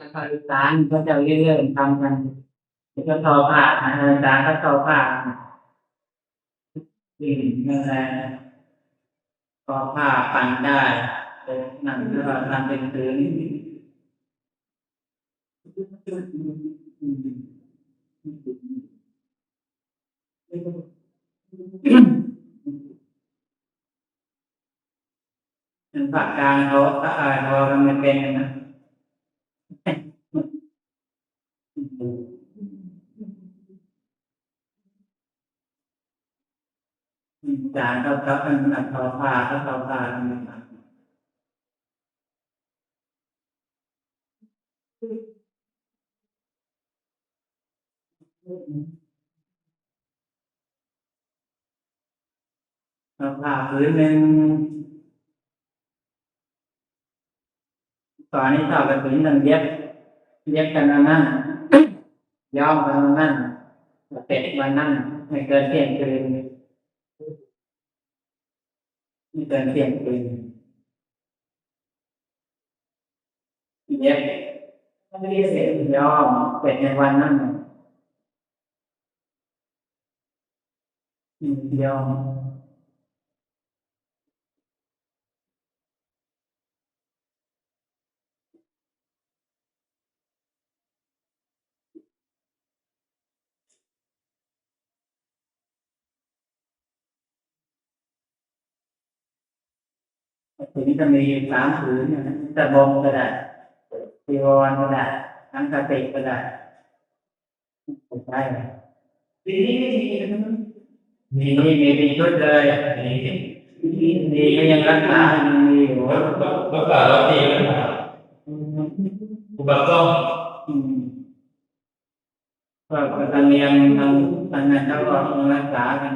ภาษาอีสานก็จะเรื่อยๆทำกันก็ทอผ้าอาจารย์ก็ทอผ้าวิ่งนั่นแหละทอผ้าปั่นได้เป็นนั่นก็ทำเป็นพื้นเป็นปากกลางเขาถ้าอ่านเขาทำไมเป็นนะ จานเขาเขาเป็นอัดทอผ้าเขาทอผ้าทำมันทอผ้าพื้นหนึ่งตอนนี้ชอบไปพื้นหนึ่งเย็บเย็บกันนั่น ย้อมกันนั่นเป็ดวันนั่นไม่เกินเที่ยงคืนไม่เกินเที่ยงคืนเย็บไม่เรียกเสร็จย้อมเป็ดในวันนั้นน่ะอืมย้อม ถึงจะมีสามผืนนะตะบงก็ได้จีวรก็ได้ทั้งกติกก็ได้ใช่ไหมทีนี้มีมีมีมีชุดเลยมีก็ยังรักษายังมีอยู่รักษาเราดีไหมอุบัติต้องอืมก็ก็ทางเรียนทางทางนั้นเขาก็ยังรักษากัน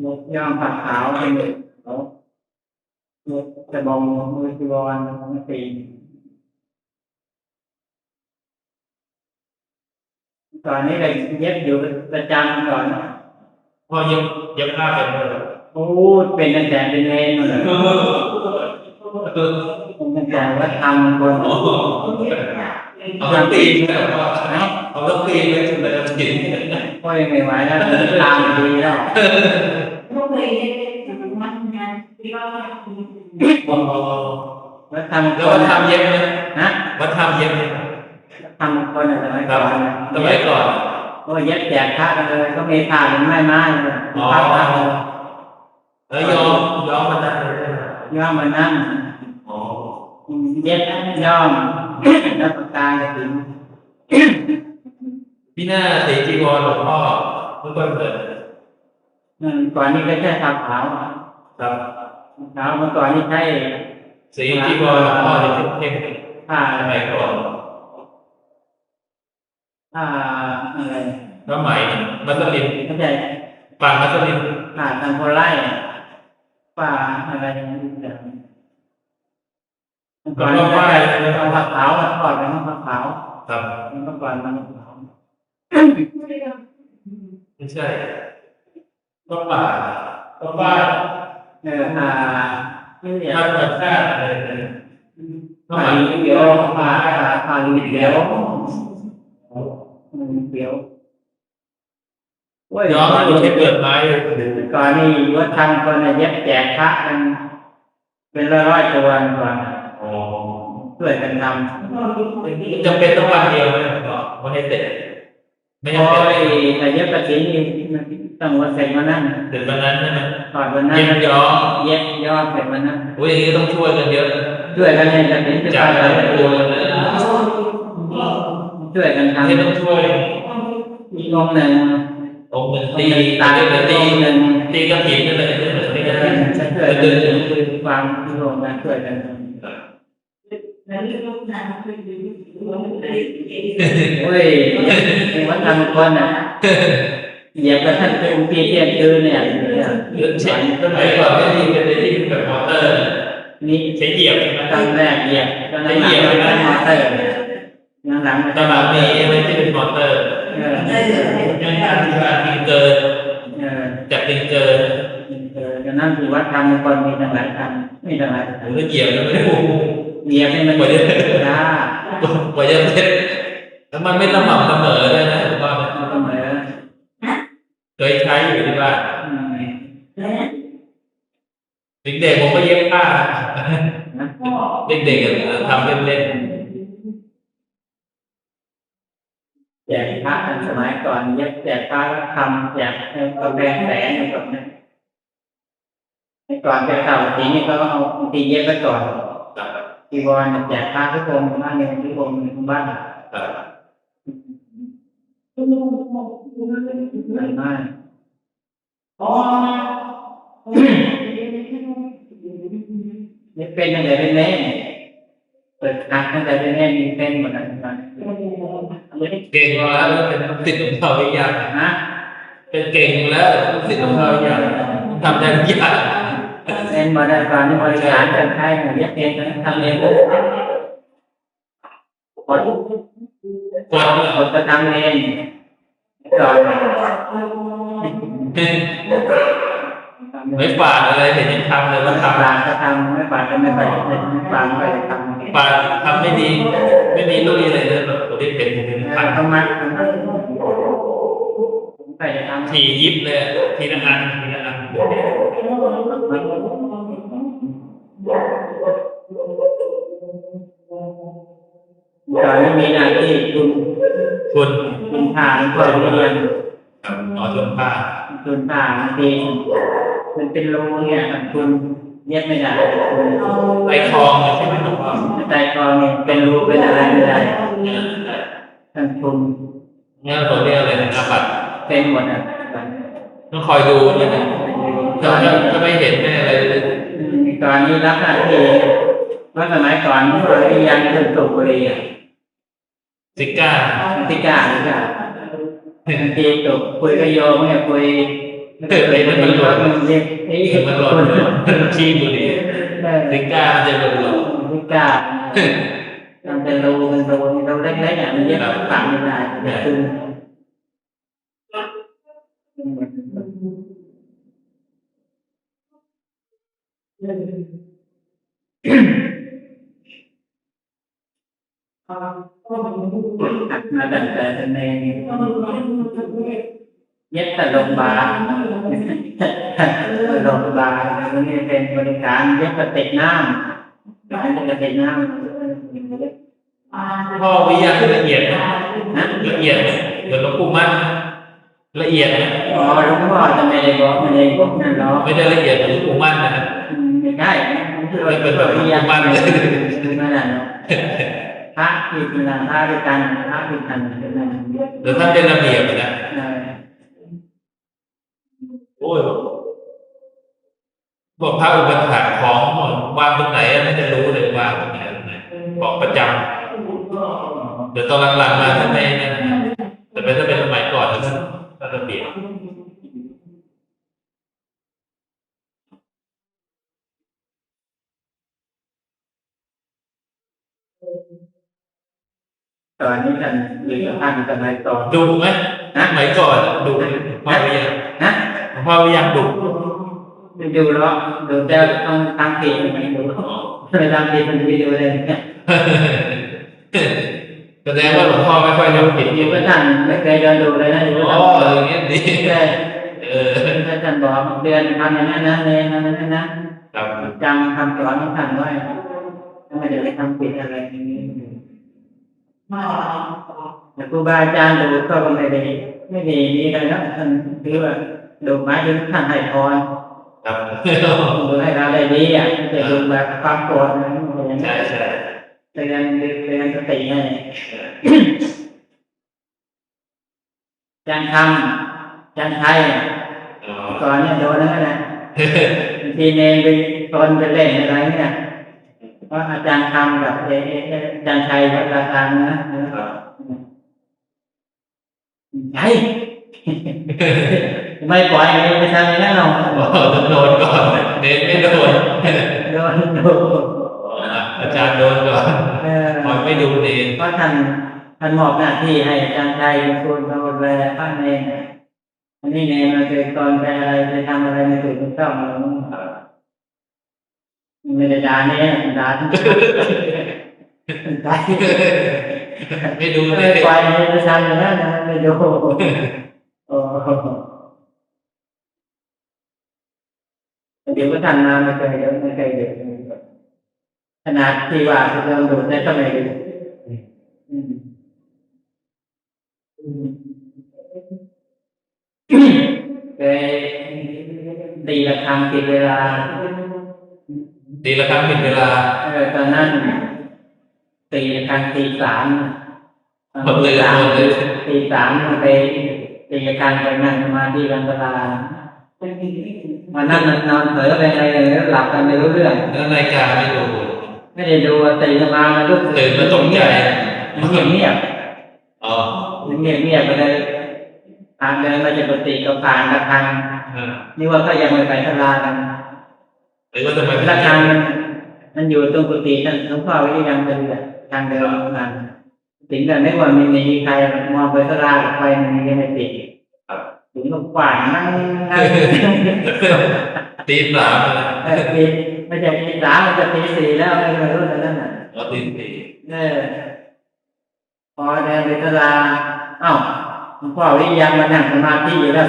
อยู่ย่อมผักขาวเป็นเขาจะบองมือจีวรมันตีตอนนี้เลยเย็บอยู่ประจำก่อนพอยังยังฆ่าเป็นเลยโอ้เป็นตั้งแต่เป็นเลนเลยตั้งแต่ว่าทำคนเอาต้องตีเลยเอาต้องตีเลยถึงจะจิตก็ยังไม่ไหวแล้วตามดีแล้ว เคยได้ทำงานที่ว่าแล้วทำแล้ววัดทำเย็บไหมนะวัดทำเย็บไหมทำคนอะไรครับก่อนสมัยก่อนก็เย็บแจกผ้ากันเลยก็มีผ้าเป็นไม้ไม้ผ้าผ้าแล้วยอมยอมมันได้เลยยอมมานั่งเย็บยอมแล้วปากกากระถิ่นพี่หน้าสีจีวรหลวงพ่อเมื่อก่อนเกิด ก่อนนี้ก็แค่ทาขาวครับขาวเมื่อก่อนนี้ใช้สีจีวรหลวงพ่อเนี่ยเท่ผ้าๆสมัยก่อนผ้าอะไรก็ไหมมัสลินไม่ใช่ปากมัสลินผ้าทำโพไล่ผ้าอะไรอย่างนี้แบบเมื่อก่อนนี้ก็ใช้เอาผ้าขาวมาทอดเป็นผ้าขาวครับเมื่อก่อนมันขาวไม่ใช่ ก็ป่าก็บ้านเออผ้าไม่เรียกธรรมชาติอะไรเนี่ยก็ผ้าหมายเขียวผ้าผ้าเขียวอืมเขียวโอ้ยย้อนดูนี้ใช้เปลือกไม้ก่อนนี้วัดทำคนเย็บแจกพระกันเป็นร้อยๆตัวก่อนอ๋อช่วยกันทจำเป็นต้องวันเดียวไหมก็วันให้เสร็จ ไม่ใช่แต่เย็บกระถิ่นนี่มันต้องวันเสร็จวันนั้นถึงวันนั้นใช่ไหมถอดวันนั้นเย็บย้อมเย็บย้อดเสร็จวันนั้นอุ้ยอย่างนี้ต้องช่วยกันเยอะช่วยกันเนี่ยกระถิ่นจะจากไปหลายตัวช่วยกันทำที่ต้องช่วยอีองหนึ่งองหนึ่งตีตาตีตีตีหนึ่งตีกระถิ่นนั่นแหละที่เหมือนนี่นจะช่วยกันคือความรวมกันช่วยกัน เรื่องงานคือว่าอะไรโอ้ยในวัดทำคนอะเหยียบกระทั่งเป็นปีเที่ยงคืนเนี่ยเรื่องเช่นสมัยก่อนก็ที่เป็นที่แบบมอเตอร์นี่ใช้เหยียบใช่ไหมตอนแรกเหยียบตอนหลังเป็นมอเตอร์หลังๆตอนหลังมีอะไรที่เป็นมอเตอร์เออยังการที่ว่าติงเกอร์เออจับติงเกอร์เออดังนั้นคือวัดทำคนมีตั้งหลายคันมีตั้งหลายหรือเหยียบแล้วไม่รู้ เเหยียบให้มันได้กว่าจะเสร็จแล้วมันไม่สม่ำเสมอเลยนะผมว่ามันเสมอเคยใช้อยู่ที่บ้านอืมเด็กๆผมก็เย็บผ้านะเด็กๆอะทำเล่นแจกพระอันสมัยก่อนเย็บแจกพระก็ทำแจกกำแพงแสงแบบนั้นก่อนจะเข้าทีนี้ก็เอาทีเย็บไปก่อนๆ จีวรแจกพระทุกองค์บ้านเงินทุกองค์ทุกบ้านหลายมากนี่เป็นตั้งแต่เป็นแน่เปิดคักตั้งแต่เป็นแน่มีเป็นหมดอะไรมาเก่งมาแล้วเป็นติดของเขาอีกอย่างฮะเป็นเก่งอยู่แล้วติดของเขาอีกอย่างทำได้ทุกอย่าง เป็นมาได้ก่อนที่บริการจะใช้เงินเย็บเองทำเองเลยกดกดเนี่ยกดก็ทำเองก่อนไม่ฝาดอะไรเห็นยังทำเลยว่าทำทำลาก็ทำไม่ปาดก็ไม่ไปไม่ปาก็จะทำฝาดทำไม่ดี ไม่มีลุยเลยนะแบบตัวที่เป็นผมเป็นพันทำมทำมผมใส่ทำทียิบเลยทีละอันทีละ อันตอนนี้มีหน้าที่คุณทุนคุณผ่านเปิดเรียนครับอ๋อทุนผ้าคุณผ่านเองมันเป็นรูเนี่ยคุณเย็บไม่ได้คุณไอคลองใช่ไหมหลวงพ่อใจคลองเนี่ยเป็นรูเป็นอะไรไม่ได้ท่านคุณเนี่ยเราเรียกอะไรนะอาบัตเป็นหมดอะต้องคอยดูด้วยนะ ตถ้าอนนี้ถ้าไม่เห็นแม่อะไรเลยตอนนี้รับหน้าที่ว่าสมัยก่อนที่เราเรียนถึงสุบุรีอะซิก้าที่กล้าที่กล้าบางทีจบคุยกับโยมเนี่ยคุยเกิดอะไรมันหลุดมันเรียกไอ้ถึงมันหล่นเลยชี้บุรีเออซิก้าจะหล่นหล่นที่กล้ามันเป็นรูเป็นรูเราเล็กๆอะมันเย็บฝังไม่ได้คือ มาตั้งแต่ในเย็บแต่โรงพยาบาลโรงพยาบาลนี่เป็นบริการเย็บกระติกน้ำกระติกน้ำพ่อวิทยาคือละเอียดนะละเอียดเหมือนหลวงปู่มั่นละเอียดไหมอ๋อหลวงพ่อจะไม่ได้บอกไม่ได้บอกนั่นหรอกไม่ได้ละเอียดหมือนหลวงปู่มั่นนะฮะ ไม่ได้คือเราเป็นแบบวิญญาณไม่ได้หรอกพระที่เป็นพระด้วยกันพระด้วยกันเป็นอะไรเดี๋ยวท่านเป็นระเบียบนะโอ้ยบอกพระอุปถากของวางตรงไหนไม่จะรู้เลยวางตรงไหนตรงไหนบอกประจำเดี๋ยวตอนหลังๆมาท่านไม่นั่นนะแต่เป็นถ้าเป็นสมัยก่อนท่านท่านระเบียบ ตอนนี้ท่านหรือท่านสมัยก่อนดุไหมสมัยก่อนดุไหมพ่อวิทยานะพ่อวิทยาดุดูแล้วดูจะต้องทำผิดไหมดูไม่ทำผิดมันจะดูเลยเนี่ยแสดงว่าหลวงพ่อไม่ค่อยทำผิดอยู่ใช่ไหมกับท่านไม่เคยเดินดูเลยนะอยู่กับอ๋อท่านอย่างเงี้ยดีแค่เออถ้าท่านบอกเดือนทำอย่างนั้นนะเรียนอย่างนั้นนะครับจำคำสอนของท่านไว้ไม่ได้ไปทำผิดอะไรอย่างนี้แต่ ครูบาอาจารย์ดูก็ไม่ได้ไม่ได้มีอะไรนะท่านคือว่าดูหมายถึงท่านให้พรครับดูให้เราได้ดีอะไม่ใช่ดูแบบความโกรธอะไรอย่างใช่เงี้ยใช่เตือนเตือนสติให้จันทำจันไทยอ๋อก่อนเนี่ยโดนแล้วนะบางทีเนรไปตนไปเล่นอะไรเนี่ย เพราะอาจารย์ทำกับเอเอเอ่ออาจารย์ชัยวัดราชานะครับใช่ไม่ปล่อยเลยไปทำอย่างนั้นหรอกอ๋อต้องโดนก่อนเน้นไม่โดนโดนดูอาจารย์โดนก่อนเออคอยไม่ดูเน้นเพราะท่านท่านมอบหน้าที่ให้อาจารย์ชัยเป็นคนมาดูแลพระเนรอันนี้เนรมาเคยตอนไปอะไรไปทำอะไรไม่ถูกต้อง เราอืมไม่ได้ด่าเนี่ยด่าที่ด่าที่ไม่ดูไม่เลยปล่อยให้ประชาชนน ตีละครั้งติดเวลาตีละครั้งผิดเวลาเออตอนนั้นตีทางตีสามหมดเลยสามหมดเลยตีสามมันไปตีการไปนั่งสมาธิกันตลามันนั่งนอนเผลอไปอะไรเลยหลับกันไม่รู้เรื่องแล้วนาฬิกาไม่ดูไม่ได้ดูตื่นมามันลุกตื่นมาตกใจเงียบเงียบอ๋อเงียบเงียบไปเลยทางเดินมาจากปกติก็ผ่านกระทางเออนี่ว่าก็ยังไม่ไปตลาดกัน หรือว่าจะไประฆังมันมันอยู่ตรงกุฏินั่นหลวงพ่อวิยังเป็นทางเดินมันถึงแต่ไม่ว่ามีมีใครมองไปตลาดไปมันมีไม่ติดถึงก็กว่างนั่งนั่งตีสามเลยเออตีไม่ใช่ตีสามมันจะตีสี่แล้วไม่รู้แล้วนั่นน่ะอ๋อตีสี่เออพอเดินไปตลาดเอ้าหลวงพ่อวิยังมานั่งสมาธิอยู่แล้ว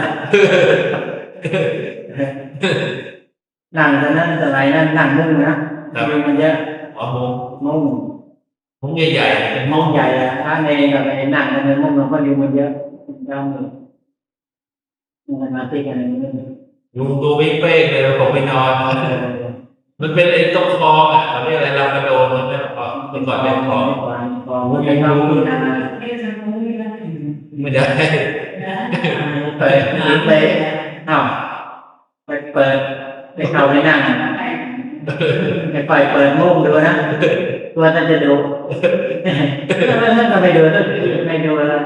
นั่งตอนนั้นสมัยนั้นนั่งมุ่งนะมีมันเยอะอ๋อมุงมุ่งมุงใหญ่ๆเป็นมมุองใหญ่อะถ้าในกับไอ้หนังมันเป็นมุมมันก็ยู่มันเยอะยาวเลยมันมาติดกันนี่ยุงตัววิ่งเป้งเลยผมไปนอนมันเป็นไอ้ตรงคลองอะเขาเรียกอะไรลำกระโดนมันไม่พอเป็นก่อนเป็นคลองก่อนก่อนมันเป็นคองคุณนะไม่ได้เปิดไปอ้าวไปเปิด ไปเข้าไปนั่งไปปล่อยเปิดมุ้งดูนะตัวนั้นจะดูก็ไม่ดูต้องไม่ดูแล้ว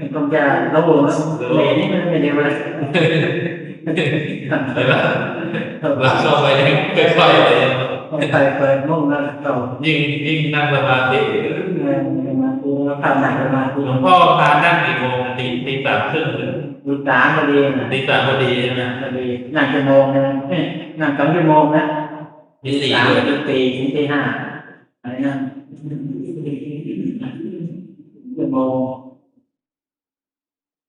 มันคงจะระบุเลนี่มันไม่ดูแล้วใช่ไหมเราเข้าไปค่อยๆเลยไปเปิดมุ้งแล้วก็ยิ่งยิ่งนั่งสมาธิมาดูแล้วเข้าหนังมาดูหลวงพ่อพานั่งกี่โมงตีตีสามครึ่งหรื อดูสามพอดีนะตีสามพอดีใช่ไหมพอดีนั่งชั่วโมงนึงนั่งสองชั่วโมงนะตีสี่สามเลยถึงตีถึงตีห้าอะไรนั่นชั่วโมง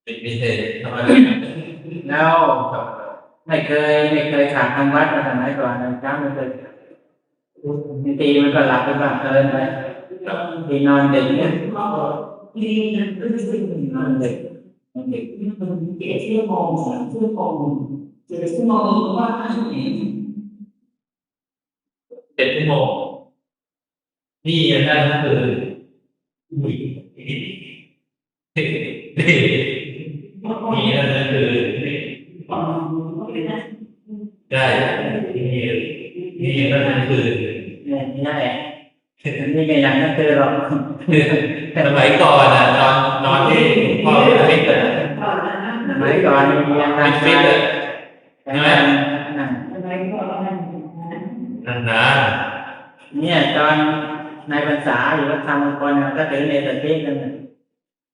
ตีพิเศษทำไมแล้วไม่เคยไม่เคยขาดทางวัดมาสมัยก่อนนะจ้าไม่เคยตีมันก็หลับไปบ้างเกินไปทีนอนดึกเนี่ยนอนดึก เด็กนอนดึกเจ็ดชั่วโมงนี่นั่นก็คือนี่นี่นั่นก็คือได้นี่นี่นั่นก็คือเนี่ยไม่ได้นี่ไม่ยังก็คือหรอกสมัยก่อนอะนอนนอนที่พ่อฟิตอะ สมัยก่อนมียังไงฟิตฟิตเลยใช่ไหมนั่นนานนานเนี่ยตอนในภาษาอยู่วัดธรรมคนเนี่ยก็ถือในสติกันน่ะ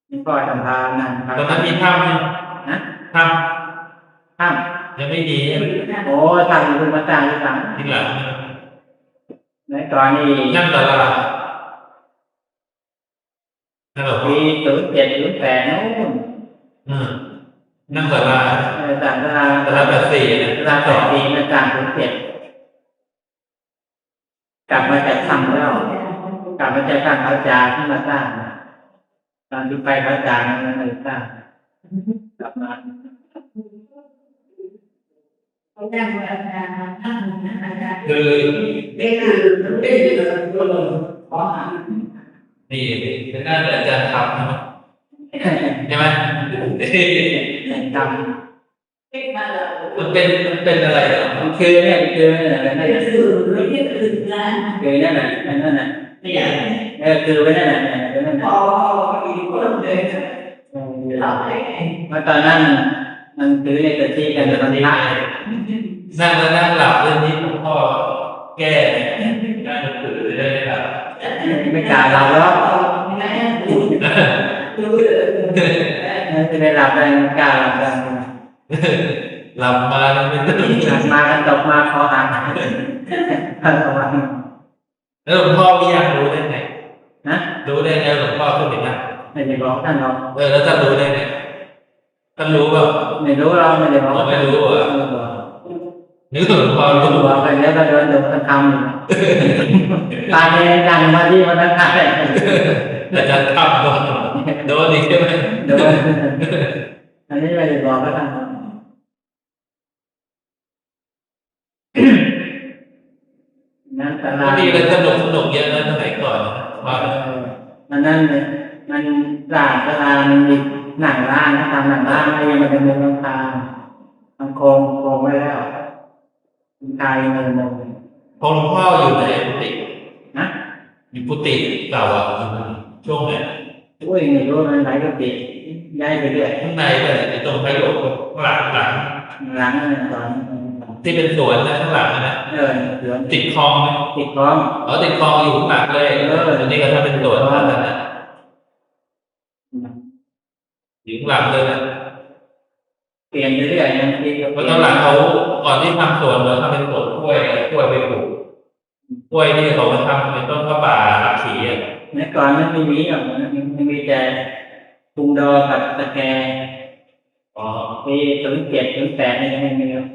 มีพ่อจำพานั่งตอนนั้นมีถ้ำไหมนะถ้ข้ามำยังไม่ดีโอ้ทำอยู่เป็นมาต่างอยู่ต่างทีหลังในก่อนนี่นั่งตลาดนั่นหรอปีศูนย์เจ็ดศูนย์แปดนู้นอืม นั่งตลาดเออต่างเวลาตลาดแบบสี่นี่ยเวลาสองปีมาต่างศูนย์เจ็ดกลับมาจากทำแล้ว กลับมาจากทางเขาจาที่มาสร้างตอนที่ไปเขาจารย์นั้นเลยสร้างกลับมาคือนี่เป็นหน้าอาจารย์ทำใช่ไหมใช่ไหม ทมันเป็นมันเป็นอะไรเหรอำมันคือเนี่ยคืออะไรนั่นน่ะคือนั่นน่ะนั่นน่ะเออคือไว้นั่นน่ะคือนั่นน่ะเมื่อตอนนั้นมันคือในสติกันตอนที่ห้านั่งแล้วนั่งหลับเรื่องนี้หลวงพ่อแก้การถือได้ไหมครับไม่กล้าหลับแล้ว จะได้หลับได้ไม่กล้าหลับได้หลับมาแล้วไม่ตื่นหลับมากันตกมาคอหักระวังแล้วหลวงพ่อวิยังรู้ได้ไงนะรู้ได้ไงหลวงพ่อขึ้นไปนั่งไม่ได้บอกท่านหรอกเออแล้วท่านรู้ได้ไงท่านรู้แบบไม่รู้เราไม่ได้บอกไม่รู้เหรอไม่บอกนึกถึงหลวงพ่อไม่รู้บอกไปแล้วก็เดินเดินทำอยู่ตายในดังมาที่มันนั่งได้ แต่จะทำโดนโดนอีกใช่ไหมเดินอันนี้ไม่ได้บอกก็ทำนั่นตลาก็ดมีอะไรสนุกสนุกเยอะนะสมัยก่อนว่าเออมันนั่นเนี่ยมันตลาดตลาดมันมีหนังร้านนะทำหนังร้านอะไรยังมันเป็นเมืองราคาทำโครงโครงไว้แล้วคุณชายเงินมงพอหลวงพ่ออยู่ในกุฏินะอยู่กุฏิเก่าอะ ช่วงเนี้ยอุ้ยไม่รู้มันไหนก็ติย้ายไปเรื่อยข้างในเนี่ยไอ้ตรงพระโยกหลังหลังหลังนั่นตอนที่เป็นสวนนะข้างหลังนะเออเสือติดคลองไหมติดพร้อมอ๋อติดคลองอยู่ข้างหลังเลยเอออันนี้ก็ถ้าเป็นสวนนั่นนะอยู่ข้างหลังเลยนะเปลี่ยนไปเรื่อยบางทีก็เพราะตอนหลังเขาก่อนที่ทำสวนเราทำเป็นสวนกล้วยกล้วยไปปลูกกล้วยที่เขามาทำเป็นต้นพระป่าหลักขีอะ เมื่อ ก่อนมันไม่มีหรอกมันมันมีแต่ปรุงดอกับตะแกรงอ๋อมีถึงเจ็ดถึงแปดนี่ยังไม่มีหรอก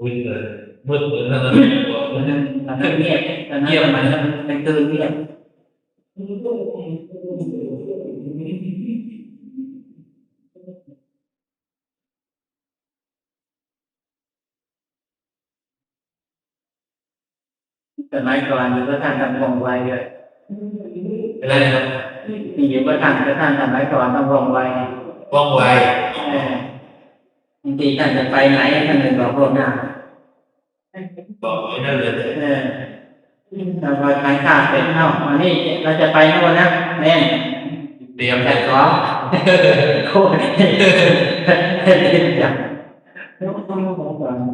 อุ้ยเลยมืดเหมือนกันเลยตอนนั้นตอนนั้นเงียบมันมันเป็นตื่นเงียบ สมัยก่อนอยู่ก็ท่านทำวงไวเลยอะไรนะมีอยู่ก็ท่านก็ท่านสมัยก่อนต้องวงไวว่องไวเออบางทีท่านจะไปไหนท่านเลยบอกล่วงหน้าบอกไว้นั่นเลยเออเราพอทานข้าวเสร็จเอ้าวันนี้เราจะไปโน่นนะแน่นเตรียมแต่ขอโคตรเล่นจัง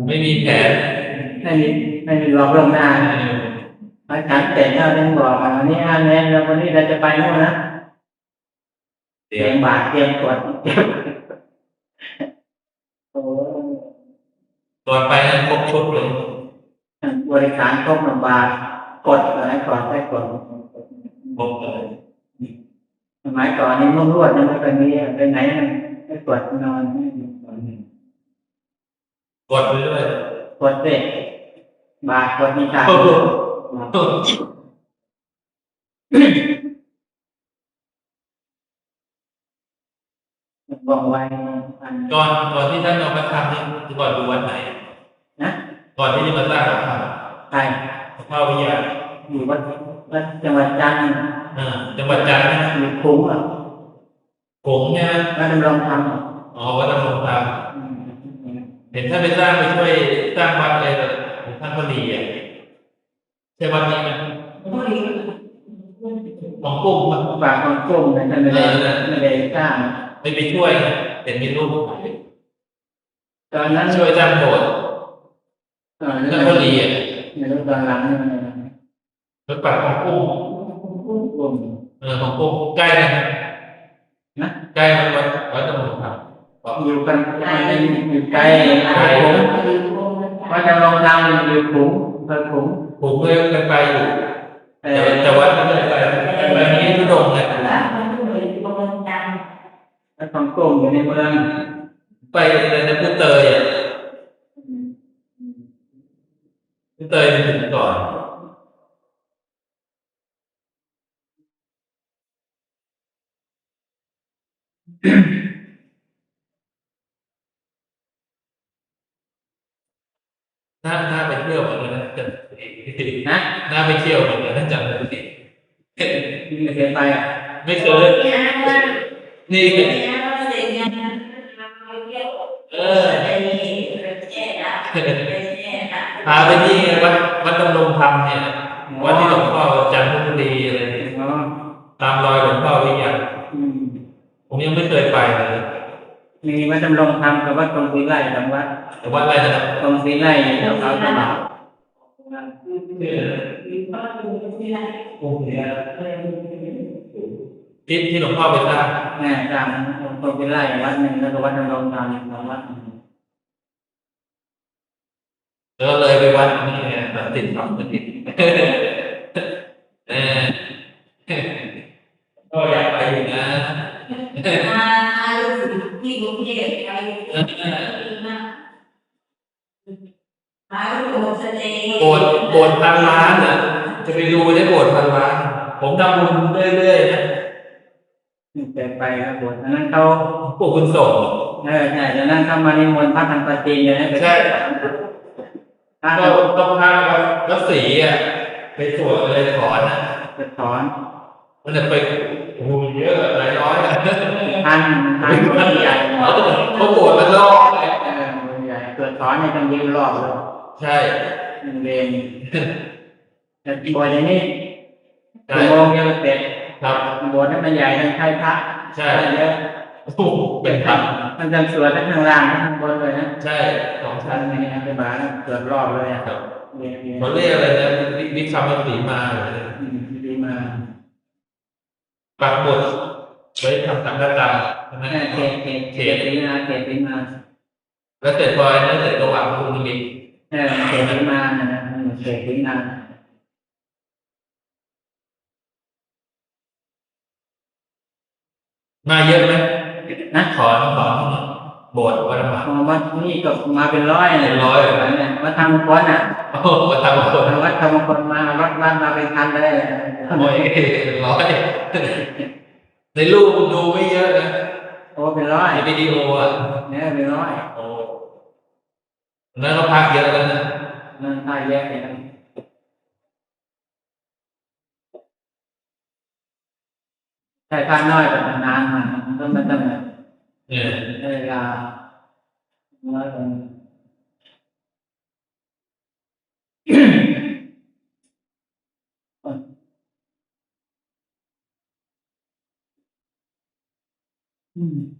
ไม่มีแผน ไม่มีไม่มีบอกล่วงหน้าพอทานเสร็จเราต้องบอกว่าวันนี้อ่าแน่นเราวันนี้เราจะไปโน่นนะเตรีเตรียยมมบาตรเตรียมขวดเตรียมโอ้ก่อนไปนั้นครบชุดเลยบริการครบลำบากกดอะไรก่อนได้กดครบเลยสมัยก่อนนี่มุ่งรวดยังไม่เคยมีไปไหนมันไม่กดนอนกดไปด้วยกดเด็ก บาทกดมีขาดโอ้โหบอกไว้อันก่อนก่อนที่ท่านเอามาทำนี่ก่อนดูวันไหน นะก่อนที่จะมาสร้างหลังคาใครพ่อวิญญาณอยู่วัดวัดจังหวัดจันทร์อ่าจังหวัดจันทร์นะอยู่คุ้งอะผงเนี่ยวัดดำรงธรรมอะอ๋อวัดดำรงธรรมอืมเห็นท่านไปสร้างไปช่วยสร้างวัดอะไร ท่านพอดีอะใช่วัดนี้ไหมของกุ้งมันฝากคนกุ้งนะท่านไม่ได้ไม่ได้สร้างไม่ไปช่วยเห็นมีรูปตอนนั้นช่วยสร้างโบสถ์เออท่านพอดีอะในรูปตอนหลังรถปัดของกุ้งกุ้งเออของกุ้งใกล้นะนะใกล้วัดวัดดำรงธรรมอยู่กันใกล้อยู่ใกล้คุ้ วัดดำรงธรรมอยู่คุ้งเพิ่มคุ้งผมเคยกันไปอยู่เอแต่อแต่วัดไม่เคยไปไปนี้ทุดงเนี่ยวัดของกุ้งอยู่ในเมือง ไปในในพุเตยอะพุเตยไปถึงก่อน น่าน่าไปเที่ยวเหมือนกันนะจำนะน่าไปเที่ยวเหมือนกันนะจำได้ดีไม่เคยไปอะไม่เคยนี่เออพาไปที่วัดวัดดำรงธรรมเนี่ยวัดที่หลวงพ่อจันทบุรีอะไรเนี่ยอ๋อตามรอยหลวงพ่อวิญญาณอืมผมยังไม่เคยไปเลยมีวัดดำรงธรรมกับวัดตรงศรีไร่สองวัดแต่ วัดอะไรนะครับตรงศรีไร่แถวเขาตลาดที่ที่หลวงพ่อไปสร้างแม่สร้างตรงศรีไร่วัดหนึ่งแล้วก็วัดดำรงธรรมสองวัดแล้วก็เลยไปวัดนี่ไงสันติธรรมสันติเออก็อยากไปอยู่นะมาลูกที่กรุงเทพไปมาลูกสเตย์ โบสถ์โบสถ์พันล้านน่ะ จะไปดูได้โบสถ์พันล้าน ผมทำบุญเรื่อยๆนะเคยไปครับบวชอันนั้นเขาพวกคุณส่งเออใช่ตอนนั้นเขามานิมนต์พระทางปาจีนเลยนะใช่พระก็ต้องพาวัดศรีอะไปสวดเลยถอนนะจะถอน มันจะไปโอ้โหเยอะหลายร้อยอะท่านท่านคนใหญ่เขาเขาโบสถ์มันรอบเลยเออคนใหญ่เกิดถอนเนี่ยต้องยืนรอบเลย ใช่เรียนแต่บวชอย่างนี้ใช่ชั่วโมงเดียวเสร็จครับบวชนั้นมันใหญ่ทั้งไทยพระใช่เยอะโอ้โหเป็นพันมันจะสวดทั้งข้างล่างทั้งข้างบนเลยนะใช่สองชั้ท่านนนี้นะเป็นบาสวดรอบเลยอะครับเรียนเรียนเขาเรียกอะไรนะวิวิคำสีมาเหรอเนี่ยอืมดีมาปักหมุดไว้ทำสังฆกรรมใช่ไหมแม่เขตเขตเขตสีมาเขตสีมาแล้วเสร็จพอไอ้นั้นเสร็จก็วางพระพุทธมิตร เออเขตสีมานะนะอืมเขตสีมามาเยอะไหมนะถอนถอโบสถ์วัดมาพอมานี่ก็มาเป็นร้อยเลยร้อยเนี่ยมาทำคนอะโอ้โหมาทำโบสถ์วัดทำคนมารถบ้านมาเป็นพันเลยโอ้ยร้อยในรูปดูไม่เยอะนะโอ้เป็นร้อยในวิดีโออะเนี่ยเป็นร้อยโอ้ นั่นก็พักเยอะแล้วนะนั่นท่าแยกเลยนะใช่ท่าน้อยแบบนานมามันต้องมันต้องเนี่ยเวลาน้อยลงอืม